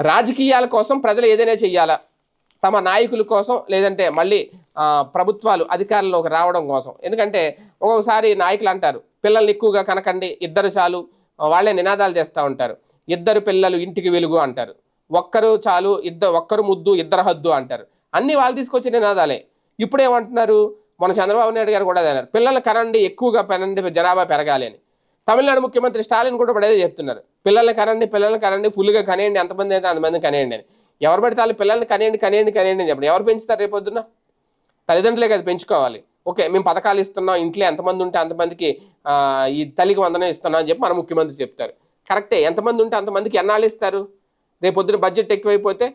రాజకీయాల కోసం ప్రజలు ఏదైనా చెయ్యాలా? తమ నాయకుల కోసం లేదంటే మళ్ళీ ప్రభుత్వాలు అధికారంలోకి రావడం కోసం. ఎందుకంటే ఒక్కొక్కసారి నాయకులు అంటారు పిల్లల్ని ఎక్కువగా కనకండి ఇద్దరు చాలు. వాళ్ళే నినాదాలు చేస్తూ ఉంటారు. ఇద్దరు పిల్లలు ఇంటికి వెలుగు అంటారు. ఒక్కరు చాలు ఇద్దరు ఒక్కరు ముద్దు ఇద్దరు హద్దు అంటారు. అన్ని వాళ్ళు తీసుకొచ్చే నినాదాలే. ఇప్పుడేమంటున్నారు? మన చంద్రబాబు నాయుడు గారు కూడా అన్నారు పిల్లలు కనండి ఎక్కువగా పెనండి జనాభా పెరగాలి అని. తమిళనాడు ముఖ్యమంత్రి స్టాలిన్ కూడా ఇప్పుడు చెప్తున్నారు. పిల్లల్ని కనండి పిల్లల్ని కనండి ఫుల్గా కనేయండి ఎంతమంది అయితే అంతమంది కనేయండి అని. ఎవరు పడితే వాళ్ళు పిల్లల్ని కనేయండి కనేయండి కనేయండి అని చెప్పండి. ఎవరు పెంచుతారు రేపొద్దున తల్లిదండ్రులే కదా పెంచుకోవాలి. ఓకే మేము పథకాలు ఇస్తున్నాం ఇంట్లో ఎంతమంది ఉంటే అంతమందికి ఈ తల్లికి వందనం ఇస్తున్నాం అని చెప్పి మన ముఖ్యమంత్రి చెప్తారు. కరెక్టే ఎంతమంది ఉంటే అంతమందికి ఎన్నాళ్ళు ఇస్తారు? రేపొద్దున బడ్జెట్ ఎక్కువైపోతే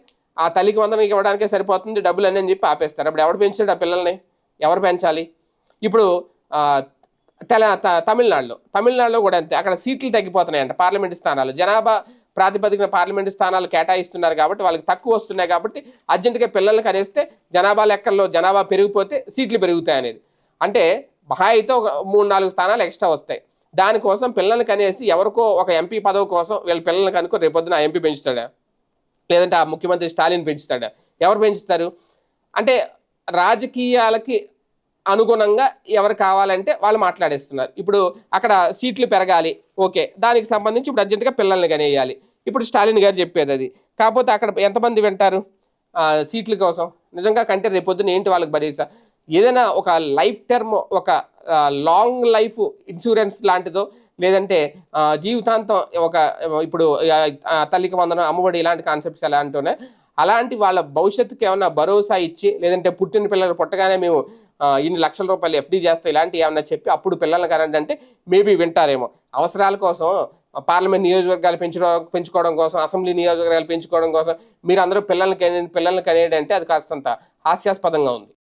ఆ తల్లికి వందనం ఇవ్వడానికే సరిపోతుంది డబ్బులు అని చెప్పి ఆపేస్తారు. అప్పుడు ఎవరు పెంచాడు ఆ పిల్లల్ని? ఎవరు పెంచాలి? ఇప్పుడు తెల తమిళనాడులో. తమిళనాడులో కూడా అంతే. అక్కడ సీట్లు తగ్గిపోతున్నాయంట పార్లమెంటు స్థానాలు. జనాభా ప్రాతిపదికన పార్లమెంటు స్థానాలు కేటాయిస్తున్నారు కాబట్టి వాళ్ళకి తక్కువ వస్తున్నాయి కాబట్టి అర్జెంటుగా పిల్లల్ని కనేస్తే జనాభా లెక్కల్లో జనాభా పెరిగిపోతే సీట్లు పెరుగుతాయి అనేది అంటే మహా అయితే ఒక మూడు నాలుగు స్థానాలు ఎక్స్ట్రా వస్తాయి. దానికోసం పిల్లల్ని కనేసి ఎవరికో ఒక ఎంపీ పదవి కోసం వీళ్ళ పిల్లల్ని కనుక్కో రేపొద్దున ఆ ఎంపీ పెంచుతాడా? లేదంటే ఆ ముఖ్యమంత్రి స్టాలిన్ పెంచుతాడా? ఎవరు పెంచుతారు? అంటే రాజకీయాలకి అనుగుణంగా ఎవరు కావాలంటే వాళ్ళు మాట్లాడేస్తున్నారు. ఇప్పుడు అక్కడ సీట్లు పెరగాలి ఓకే. దానికి సంబంధించి ఇప్పుడు అర్జెంటుగా పిల్లల్ని కనేయాలి. ఇప్పుడు స్టాలిన్ గారు చెప్పేది అది. కాకపోతే అక్కడ ఎంతమంది వింటారు? సీట్ల కోసం. నిజంగా కంటే రేపొద్దున ఏంటి వాళ్ళకి భరీసా? ఏదైనా ఒక లైఫ్ టర్మ్ ఒక లాంగ్ లైఫ్ ఇన్సూరెన్స్ లాంటిదో లేదంటే జీవితాంతం ఒక ఇప్పుడు తల్లికి వందనం అమ్మఒడి ఇలాంటి కాన్సెప్ట్స్ ఎలా అంటూనే అలాంటి వాళ్ళ భవిష్యత్తుకి ఏమైనా భరోసా ఇచ్చి లేదంటే పుట్టిన పిల్లలు పుట్టగానే మేము ఇన్ని లక్షల రూపాయలు ఎఫ్డీ చేస్తాం ఇలాంటివి ఏమన్నా చెప్పి అప్పుడు పిల్లలు కనండి అంటే మేబీ వింటారేమో. అవసరాల కోసం పార్లమెంట్ నియోజకవర్గాలు పెంచడం పెంచుకోవడం కోసం అసెంబ్లీ నియోజకవర్గాలు పెంచుకోవడం కోసం మీరు అందరూ పిల్లలకి పిల్లలకి అనేది అంటే అది కాస్తంత హాస్యాస్పదంగా ఉంది.